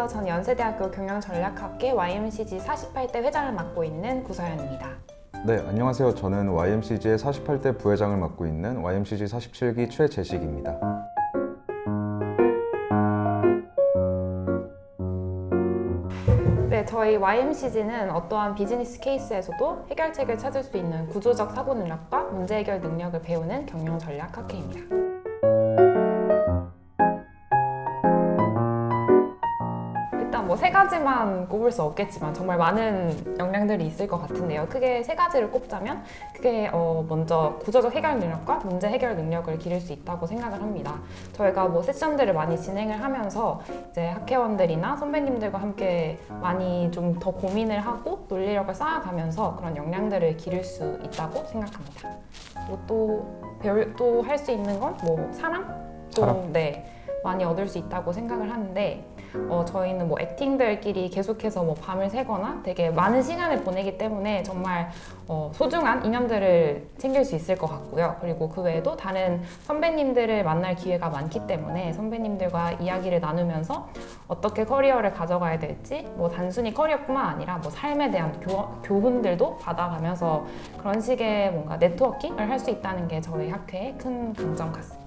안녕하세요. 전 연세대학교 경영전략학계 YMCG 48대 회장을 맡고 있는 구서연입니다. 네, 안녕하세요. 저는 YMCG의 48대 부회장을 맡고 있는 YMCG 47기 최재식입니다. 네, 저희 YMCG는 어떠한 비즈니스 케이스에서도 해결책을 찾을 수 있는 구조적 사고 능력과 문제 해결 능력을 배우는 경영 전략 학회입니다. 가지만 꼽을 수 없겠지만 정말 많은 역량들이 있을 것 같은데요. 크게 세 가지를 꼽자면 그게 어 먼저 구조적 해결 능력과 문제 해결 능력을 기를 수 있다고 생각을 합니다. 저희가 뭐 세션들을 많이 진행을 하면서 이제 학회원들이나 선배님들과 함께 많이 좀 더 고민을 하고 논리력을 쌓아가면서 그런 역량들을 기를 수 있다고 생각합니다. 그리고 또 배울 또 할 수 있는 건 뭐 사람? 또 사람. 네. 많이 얻을 수 있다고 생각을 하는데 어, 저희는 뭐 액팅들끼리 계속해서 뭐 밤을 새거나 되게 많은 시간을 보내기 때문에 정말 어, 소중한 인연들을 챙길 수 있을 것 같고요. 그리고 그 외에도 다른 선배님들을 만날 기회가 많기 때문에 선배님들과 이야기를 나누면서 어떻게 커리어를 가져가야 될지 뭐 단순히 커리어뿐만 아니라 뭐 삶에 대한 교, 교훈들도 받아가면서 그런 식의 뭔가 네트워킹을 할 수 있다는 게 저희 학회의 큰 강점 같습니다.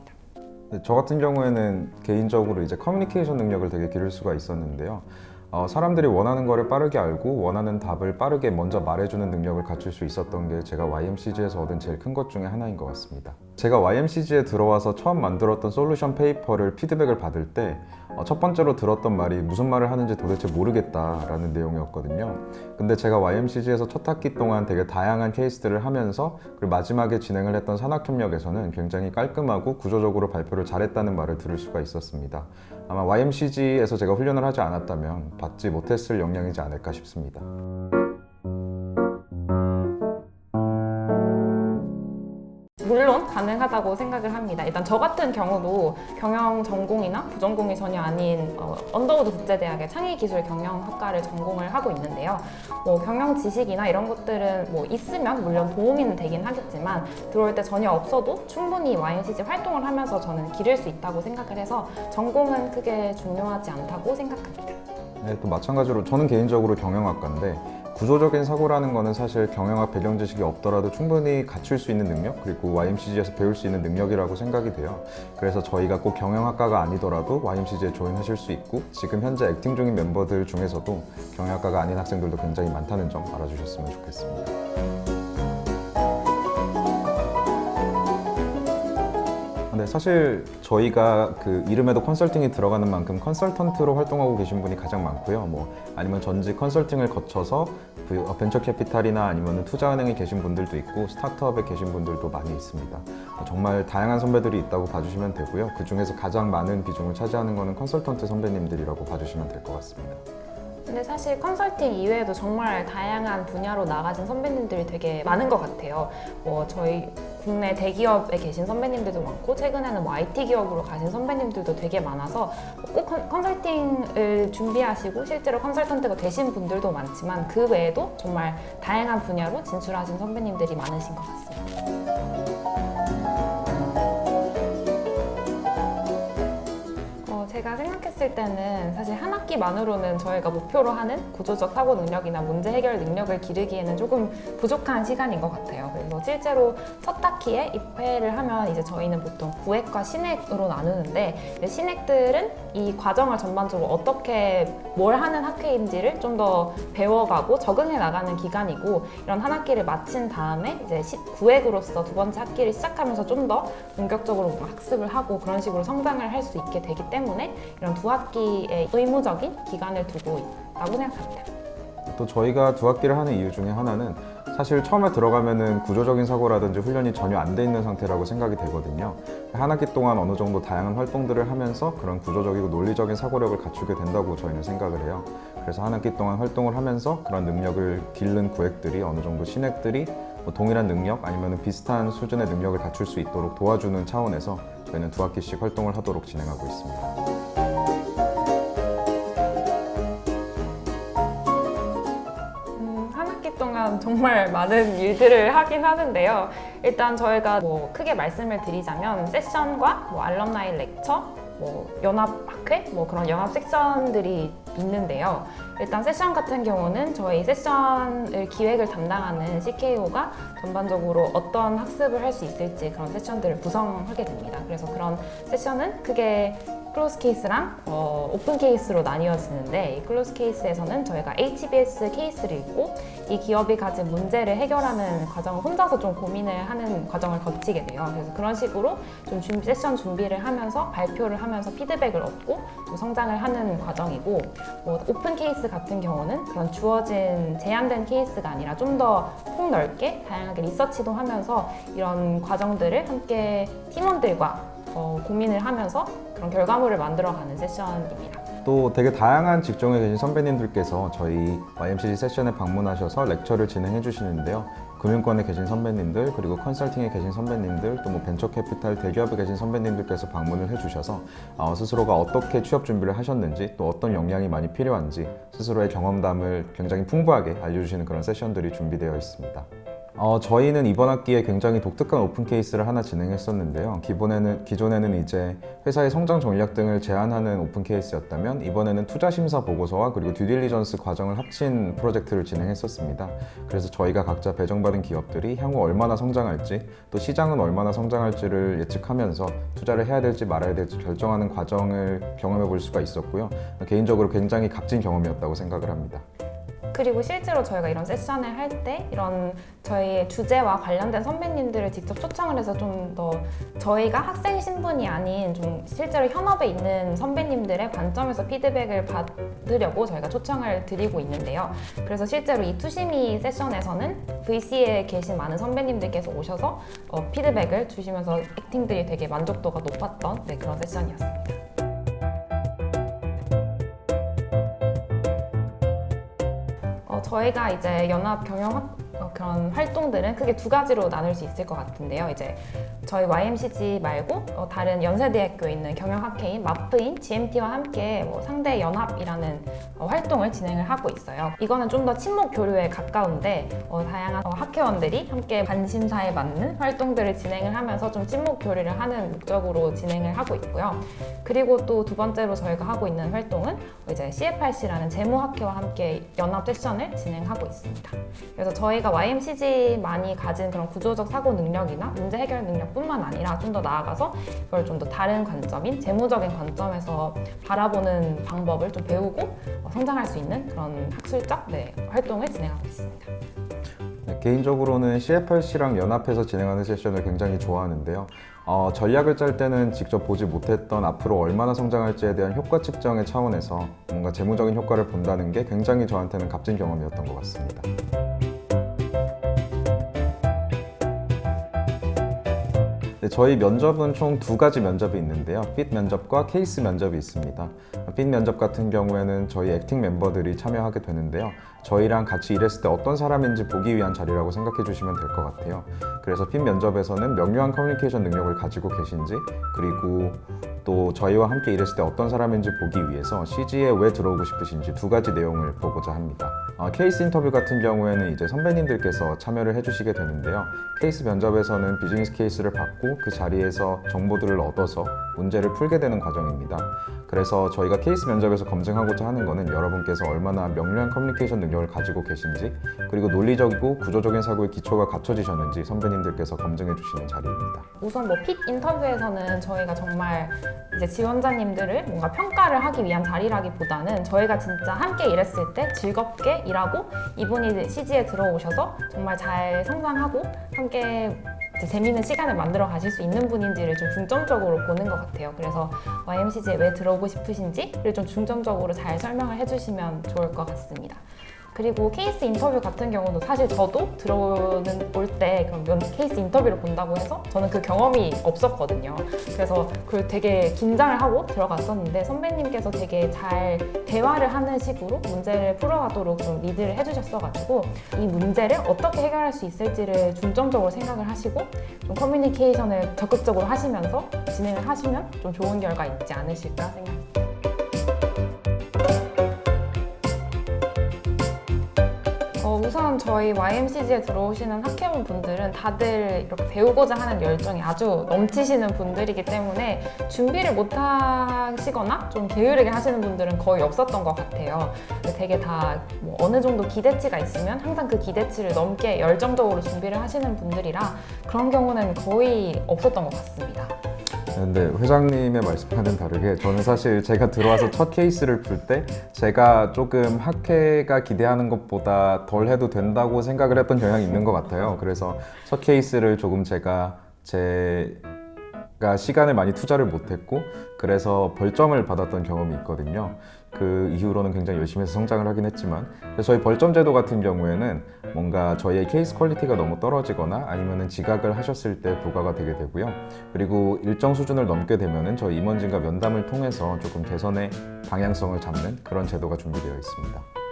네, 저 같은 경우에는 개인적으로 이제 커뮤니케이션 능력을 되게 기를 수가 있었는데요. 어, 사람들이 원하는 거를 빠르게 알고 원하는 답을 빠르게 먼저 말해주는 능력을 갖출 수 있었던 게 제가 YMCG에서 얻은 제일 큰 것 중에 하나인 것 같습니다. 제가 YMCG에 들어와서 처음 만들었던 솔루션 페이퍼를 피드백을 받을 때 어, 첫 번째로 들었던 말이 무슨 말을 하는지 도대체 모르겠다라는 내용이었거든요. 근데 제가 YMCG에서 첫 학기 동안 되게 다양한 케이스들을 하면서 그리고 마지막에 진행을 했던 산학협력에서는 굉장히 깔끔하고 구조적으로 발표를 잘했다는 말을 들을 수가 있었습니다. 아마 YMCG에서 제가 훈련을 하지 않았다면 받지 못했을 역량이지 않을까 싶습니다. 가능하다고 생각을 합니다. 일단 저 같은 경우도 경영 전공이나 부전공이 전혀 아닌 어, 언더우드 국제대학의 창의기술 경영학과를 전공을 하고 있는데요. 뭐 경영 지식이나 이런 것들은 뭐 있으면 물론 도움이 되긴 하겠지만 들어올 때 전혀 없어도 충분히 YNCG 활동을 하면서 저는 기를 수 있다고 생각을 해서 전공은 크게 중요하지 않다고 생각합니다. 네, 또 마찬가지로 저는 개인적으로 경영학과인데 구조적인 사고라는 거는 사실 경영학 배경 지식이 없더라도 충분히 갖출 수 있는 능력 그리고 YMCG에서 배울 수 있는 능력이라고 생각이 돼요. 그래서 저희가 꼭 경영학과가 아니더라도 YMCG에 조인하실 수 있고 지금 현재 액팅 중인 멤버들 중에서도 경영학과가 아닌 학생들도 굉장히 많다는 점 알아주셨으면 좋겠습니다. 네, 사실 저희가 그 이름에도 컨설팅이 들어가는 만큼 컨설턴트로 활동하고 계신 분이 가장 많고요. 뭐 아니면 전직 컨설팅을 거쳐서 그 어, 벤처 캐피탈이나 아니면 투자은행에 계신 분들도 있고 스타트업에 계신 분들도 많이 있습니다. 어, 정말 다양한 선배들이 있다고 봐주시면 되고요. 그 중에서 가장 많은 비중을 차지하는 거는 컨설턴트 선배님들이라고 봐주시면 될 것 같습니다. 근데 사실 컨설팅 이외에도 정말 다양한 분야로 나가신 선배님들이 되게 많은 것 같아요. 뭐 저희 국내 대기업에 계신 선배님들도 많고 최근에는 뭐 IT 기업으로 가신 선배님들도 되게 많아서 꼭 컨- 컨설팅을 준비하시고 실제로 컨설턴트가 되신 분들도 많지만 그 외에도 정말 다양한 분야로 진출하신 선배님들이 많으신 것 같습니다. 제가 생각했을 때는 사실 한 학기만으로는 저희가 목표로 하는 구조적 사고 능력이나 문제 해결 능력을 기르기에는 조금 부족한 시간인 것 같아요. 그래서 실제로 첫 학기에 입회를 하면 이제 저희는 보통 부액과 신액으로 나누는데 이제 신액들은 이 과정을 전반적으로 어떻게 뭘 하는 학회인지를 좀 더 배워가고 적응해 나가는 기간이고 이런 한 학기를 마친 다음에 이제 시, 구액으로서 두 번째 학기를 시작하면서 좀 더 본격적으로 뭔가 학습을 하고 그런 식으로 성장을 할 수 있게 되기 때문에 이런 두 학기의 의무적인 기간을 두고 있다고 생각합니다. 또 저희가 두 학기를 하는 이유 중에 하나는 사실 처음에 들어가면은 구조적인 사고라든지 훈련이 전혀 안 돼 있는 상태라고 생각이 되거든요. 한 학기 동안 어느 정도 다양한 활동들을 하면서 그런 구조적이고 논리적인 사고력을 갖추게 된다고 저희는 생각을 해요. 그래서 한 학기 동안 활동을 하면서 그런 능력을 기른 구획들이 어느 정도 신획들이 뭐 동일한 능력 아니면 비슷한 수준의 능력을 갖출 수 있도록 도와주는 차원에서 저희는 두 학기씩 활동을 하도록 진행하고 있습니다. 동안 정말 많은 일들을 하긴 하는데요. 일단 저희가 뭐 크게 말씀을 드리자면 세션과 뭐 알럼나이 렉처, 뭐 연합학회, 뭐 그런 연합 섹션들이 있는데요. 일단 세션 같은 경우는 저희 세션을 기획을 담당하는 CKO가 전반적으로 어떤 학습을 할 수 있을지 그런 세션들을 구성하게 됩니다. 그래서 그런 세션은 크게 클로스 케이스랑 어, 오픈 케이스로 나뉘어지는데 이 클로스 케이스에서는 저희가 HBS 케이스를 읽고 이 기업이 가진 문제를 해결하는 과정을 혼자서 좀 고민을 하는 과정을 거치게 돼요. 그래서 그런 식으로 좀 준비, 세션 준비를 하면서 발표를 하면서 피드백을 얻고 좀 성장을 하는 과정이고 뭐 오픈 케이스 같은 경우는 그런 주어진 제한된 케이스가 아니라 좀 더 폭넓게 다양하게 리서치도 하면서 이런 과정들을 함께 팀원들과 어, 고민을 하면서 그런 결과물을 만들어가는 세션입니다. 또 되게 다양한 직종에 계신 선배님들께서 저희 YMCC 세션에 방문하셔서 렉처를 진행해 주시는데요. 금융권에 계신 선배님들 그리고 컨설팅에 계신 선배님들 또 뭐 벤처 캐피탈 대기업에 계신 선배님들께서 방문을 해주셔서 어, 스스로가 어떻게 취업 준비를 하셨는지 또 어떤 역량이 많이 필요한지 스스로의 경험담을 굉장히 풍부하게 알려주시는 그런 세션들이 준비되어 있습니다. 어, 저희는 이번 학기에 굉장히 독특한 오픈 케이스를 하나 진행했었는데요. 기본에는 기존에는 이제 회사의 성장 전략 등을 제안하는 오픈 케이스였다면 이번에는 투자 심사 보고서와 그리고 듀딜리전스 과정을 합친 프로젝트를 진행했었습니다. 그래서 저희가 각자 배정받은 기업들이 향후 얼마나 성장할지 또 시장은 얼마나 성장할지를 예측하면서 투자를 해야 될지 말아야 될지 결정하는 과정을 경험해 볼 수가 있었고요. 개인적으로 굉장히 값진 경험이었다고 생각을 합니다. 그리고 실제로 저희가 이런 세션을 할 때 이런 저희의 주제와 관련된 선배님들을 직접 초청을 해서 좀 더 저희가 학생 신분이 아닌 좀 실제로 현업에 있는 선배님들의 관점에서 피드백을 받으려고 저희가 초청을 드리고 있는데요. 그래서 실제로 이 투시미 세션에서는 VC에 계신 많은 선배님들께서 오셔서 어, 피드백을 주시면서 액팅들이 되게 만족도가 높았던 네, 그런 세션이었습니다. 저희가 이제 연합 경영 어, 그런 활동들은 크게 두 가지로 나눌 수 있을 것 같은데요. 이제 저희 YMCG 말고 어, 다른 연세대학교에 있는 경영학회인 마프인 GMT와 함께 뭐 상대 연합이라는 어, 활동을 진행을 하고 있어요. 이거는 좀 더 친목 교류에 가까운데 어, 다양한 어, 학회원들이 함께 관심사에 맞는 활동들을 진행을 하면서 좀 친목 교류를 하는 목적으로 진행을 하고 있고요. 그리고 또 두 번째로 저희가 하고 있는 활동은 이제 CFRC라는 재무학회와 함께 연합 세션을 진행하고 있습니다. 그래서 저희 가 YMCG만이 가진 그런 구조적 사고 능력이나 문제 해결 능력뿐만 아니라 좀 더 나아가서 이걸 좀 더 다른 관점인 재무적인 관점에서 바라보는 방법을 좀 배우고 어, 성장할 수 있는 그런 학술적 네, 활동을 진행하고 있습니다. 네, 개인적으로는 CFRC랑 연합해서 진행하는 세션을 굉장히 좋아하는데요. 어, 전략을 짤 때는 직접 보지 못했던 앞으로 얼마나 성장할지에 대한 효과 측정의 차원에서 뭔가 재무적인 효과를 본다는 게 굉장히 저한테는 값진 경험이었던 것 같습니다. 네, 저희 면접은 총 두 가지 면접이 있는데요. 핏 면접과 케이스 면접이 있습니다. 핏 면접 같은 경우에는 저희 액팅 멤버들이 참여하게 되는데요. 저희랑 같이 일했을 때 어떤 사람인지 보기 위한 자리라고 생각해 주시면 될 것 같아요. 그래서 핏 면접에서는 명료한 커뮤니케이션 능력을 가지고 계신지 그리고 또 저희와 함께 일했을 때 어떤 사람인지 보기 위해서 CG에 왜 들어오고 싶으신지 두 가지 내용을 보고자 합니다. 어, 케이스 인터뷰 같은 경우에는 이제 선배님들께서 참여를 해주시게 되는데요. 케이스 면접에서는 비즈니스 케이스를 받고 그 자리에서 정보들을 얻어서 문제를 풀게 되는 과정입니다. 그래서 저희가 케이스 면접에서 검증하고자 하는 것은 여러분께서 얼마나 명료한 커뮤니케이션 능력을 가지고 계신지 그리고 논리적이고 구조적인 사고의 기초가 갖춰지셨는지 선배님 들께서 검증해 주시는 자리입니다. 우선 뭐 핏 인터뷰에서는 저희가 정말 이제 지원자님들을 뭔가 평가를 하기 위한 자리라기보다는 저희가 진짜 함께 일했을 때 즐겁게 일하고 이분이 CG에 들어오셔서 정말 잘 성장하고 함께 이제 재미있는 시간을 만들어 가실 수 있는 분인지를 좀 중점적으로 보는 것 같아요. 그래서 YMCG에 왜 들어오고 싶으신지를 좀 중점적으로 잘 설명을 해주시면 좋을 것 같습니다. 그리고 케이스 인터뷰 같은 경우도 사실 저도 들어오는 올 때 그런 면 케이스 인터뷰를 본다고 해서 저는 그 경험이 없었거든요. 그래서 그걸 되게 긴장을 하고 들어갔었는데 선배님께서 되게 잘 대화를 하는 식으로 문제를 풀어가도록 좀 리드를 해주셨어가지고 이 문제를 어떻게 해결할 수 있을지를 중점적으로 생각을 하시고 좀 커뮤니케이션을 적극적으로 하시면서 진행을 하시면 좀 좋은 결과 있지 않으실까 생각합니다. 저희 YMCG에 들어오시는 학회원 분들은 다들 이렇게 배우고자 하는 열정이 아주 넘치시는 분들이기 때문에 준비를 못 하시거나 좀 게으르게 하시는 분들은 거의 없었던 것 같아요. 되게 다 뭐 어느 정도 기대치가 있으면 항상 그 기대치를 넘게 열정적으로 준비를 하시는 분들이라 그런 경우는 거의 없었던 것 같습니다. 근데 회장님의 말씀과는 다르게 저는 사실 제가 들어와서 첫 케이스를 풀 때 제가 조금 학회가 기대하는 것보다 덜 해도 된다고 생각을 했던 경향이 있는 것 같아요. 그래서 첫 케이스를 조금 제가 제가 시간을 많이 투자를 못했고 그래서 벌점을 받았던 경험이 있거든요. 그 이후로는 굉장히 열심히 해서 성장을 하긴 했지만 저희 벌점 제도 같은 경우에는 뭔가 저희의 케이스 퀄리티가 너무 떨어지거나 아니면은 지각을 하셨을 때 부과가 되게 되고요. 그리고 일정 수준을 넘게 되면은 저희 임원진과 면담을 통해서 조금 개선의 방향성을 잡는 그런 제도가 준비되어 있습니다.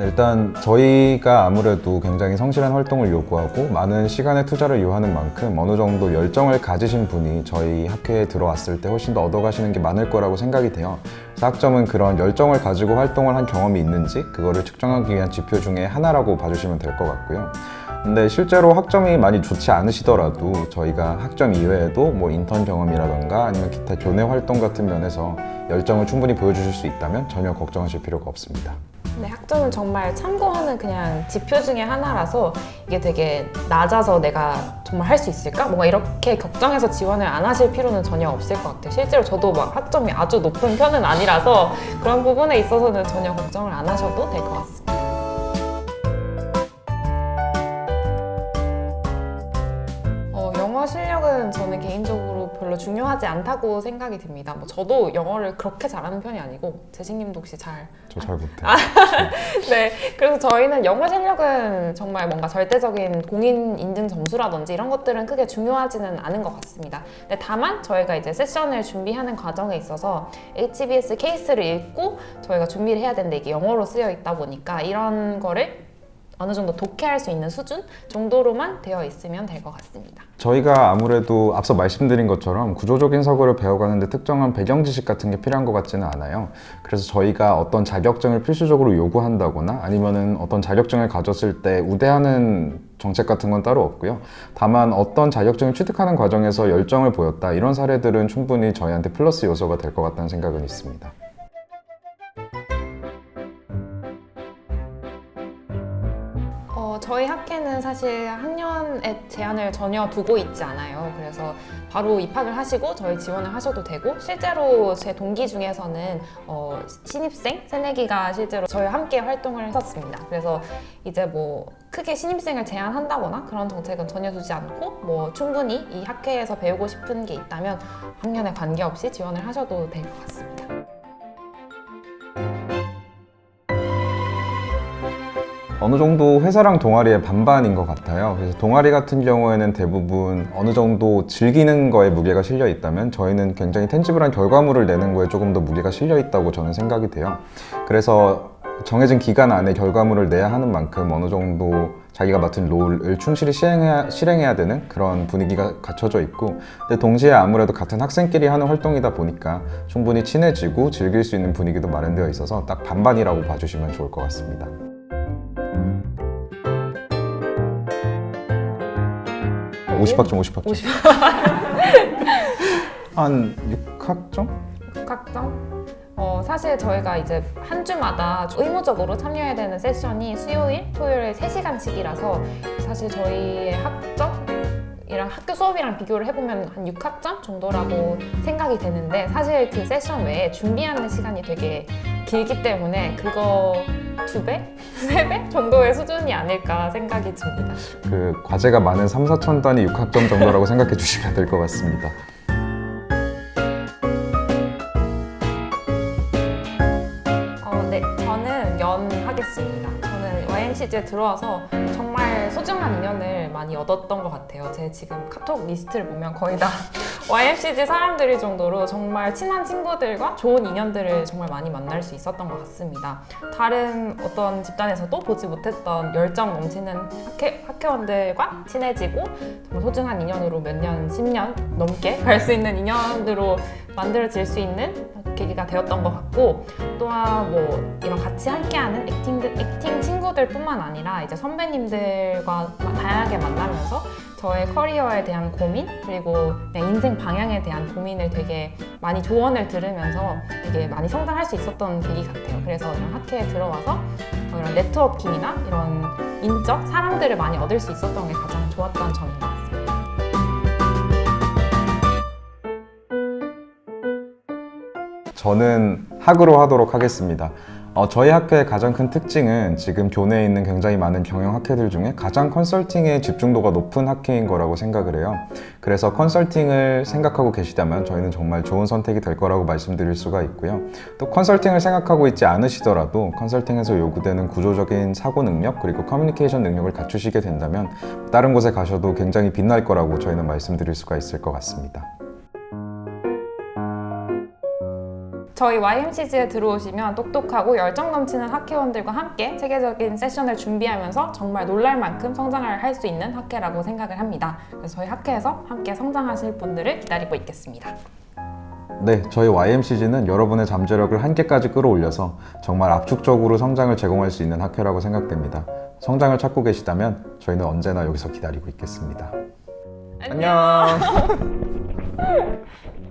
일단 저희가 아무래도 굉장히 성실한 활동을 요구하고 많은 시간의 투자를 요하는 만큼 어느 정도 열정을 가지신 분이 저희 학회에 들어왔을 때 훨씬 더 얻어가시는 게 많을 거라고 생각이 돼요. 학점은 그런 열정을 가지고 활동을 한 경험이 있는지 그거를 측정하기 위한 지표 중에 하나라고 봐주시면 될 것 같고요. 근데 실제로 학점이 많이 좋지 않으시더라도 저희가 학점 이외에도 뭐 인턴 경험이라던가 아니면 기타 교내 활동 같은 면에서 열정을 충분히 보여주실 수 있다면 전혀 걱정하실 필요가 없습니다. 네, 학점은 정말 참고하는 그냥 지표 중에 하나라서 이게 되게 낮아서 내가 정말 할 수 있을까? 뭔가 이렇게 걱정해서 지원을 안 하실 필요는 전혀 없을 것 같아요. 실제로 저도 막 학점이 아주 높은 편은 아니라서 그런 부분에 있어서는 전혀 걱정을 안 하셔도 될 것 같습니다. 영어 실력은 저는 개인적으로 별로 중요하지 않다고 생각이 듭니다. 뭐 저도 영어를 그렇게 잘하는 편이 아니고 재식님도 혹시 잘 저 잘 못해요. 네, 그래서 저희는 영어 실력은 정말 뭔가 절대적인 공인 인증 점수라든지 이런 것들은 크게 중요하지는 않은 것 같습니다. 근데 다만 저희가 이제 세션을 준비하는 과정에 있어서 HBS 케이스를 읽고 저희가 준비를 해야 되는데 이게 영어로 쓰여 있다 보니까 이런 거를 어느 정도 독해할 수 있는 수준 정도로만 되어 있으면 될 것 같습니다. 저희가 아무래도 앞서 말씀드린 것처럼 구조적인 사고를 배워가는데 특정한 배경 지식 같은 게 필요한 것 같지는 않아요. 그래서 저희가 어떤 자격증을 필수적으로 요구한다거나 아니면은 어떤 자격증을 가졌을 때 우대하는 정책 같은 건 따로 없고요. 다만 어떤 자격증을 취득하는 과정에서 열정을 보였다 이런 사례들은 충분히 저희한테 플러스 요소가 될 것 같다는 생각은 있습니다. 저희 학회는 사실 학년에 제한을 전혀 두고 있지 않아요. 그래서 바로 입학을 하시고 저희 지원을 하셔도 되고 실제로 제 동기 중에서는 어, 신입생 새내기가 실제로 저희와 함께 활동을 했었습니다. 그래서 이제 뭐 크게 신입생을 제한한다거나 그런 정책은 전혀 두지 않고 뭐 충분히 이 학회에서 배우고 싶은 게 있다면 학년에 관계없이 지원을 하셔도 될 것 같습니다. 어느 정도 회사랑 동아리의 반반인 것 같아요. 그래서 동아리 같은 경우에는 대부분 어느 정도 즐기는 거에 무게가 실려 있다면 저희는 굉장히 텐지블한 결과물을 내는 거에 조금 더 무게가 실려 있다고 저는 생각이 돼요. 그래서 정해진 기간 안에 결과물을 내야 하는 만큼 어느 정도 자기가 맡은 롤을 충실히 시행해야, 실행해야 되는 그런 분위기가 갖춰져 있고 근데 동시에 아무래도 같은 학생끼리 하는 활동이다 보니까 충분히 친해지고 즐길 수 있는 분위기도 마련되어 있어서 딱 반반이라고 봐주시면 좋을 것 같습니다. 50학점, 50학점. 50 한 6학점? 각점? 어, 사실 저희가 이제 한 주마다 의무적으로 참여해야 되는 세션이 수요일, 토요일 3시간씩이라서 사실 저희의 학점이랑 학교 수업이랑 비교를 해보면 한 6학점 정도라고 생각이 되는데 사실 그 세션 외에 준비하는 시간이 되게 길기 때문에 그거 두 배? 세 배? 정도의 수준이 아닐까 생각이 듭니다. 그 과제가 많은 3, 4천 단위 6학점 정도라고 생각해 주시면 될 것 같습니다. 어, 네, 저는 연 하겠습니다. 저는 YNCG에 들어와서 정말 소중한 인연을 많이 얻었던 것 같아요. 제 지금 카톡 리스트를 보면 거의 다 YNCG 사람들일 정도로 정말 친한 친구들과 좋은 인연들을 정말 많이 만날 수 있었던 것 같습니다. 다른 어떤 집단에서도 보지 못했던 열정 넘치는 학회, 학회원들과 친해지고 정말 소중한 인연으로 몇 년, 10년 넘게 갈 수 있는 인연으로 만들어질 수 있는 계기가 되었던 것 같고 또한 뭐 이런 같이 함께하는 액팅, 액팅 친구들뿐만 아니라 이제 선배님들과 다양하게 만나면서 저의 커리어에 대한 고민 그리고 그냥 인생 방향에 대한 고민을 되게 많이 조언을 들으면서 되게 많이 성장할 수 있었던 계기 같아요. 그래서 이런 학회에 들어와서 어, 이런 네트워킹이나 이런 인적 사람들을 많이 얻을 수 있었던 게 가장 좋았던 점인 것 같습니다. 저는 학으로 하도록 하겠습니다. 어, 저희 학교의 가장 큰 특징은 지금 교내에 있는 굉장히 많은 경영 학회들 중에 가장 컨설팅의 집중도가 높은 학회인 거라고 생각을 해요. 그래서 컨설팅을 생각하고 계시다면 저희는 정말 좋은 선택이 될 거라고 말씀드릴 수가 있고요. 또 컨설팅을 생각하고 있지 않으시더라도 컨설팅에서 요구되는 구조적인 사고 능력 그리고 커뮤니케이션 능력을 갖추시게 된다면 다른 곳에 가셔도 굉장히 빛날 거라고 저희는 말씀드릴 수가 있을 것 같습니다. 저희 YMCG에 들어오시면 똑똑하고 열정 넘치는 학회원들과 함께 체계적인 세션을 준비하면서 정말 놀랄 만큼 성장을 할 수 있는 학회라고 생각을 합니다. 그래서 저희 학회에서 함께 성장하실 분들을 기다리고 있겠습니다. 네, 저희 YMCG는 여러분의 잠재력을 한계까지 끌어올려서 정말 압축적으로 성장을 제공할 수 있는 학회라고 생각됩니다. 성장을 찾고 계시다면 저희는 언제나 여기서 기다리고 있겠습니다. 안녕.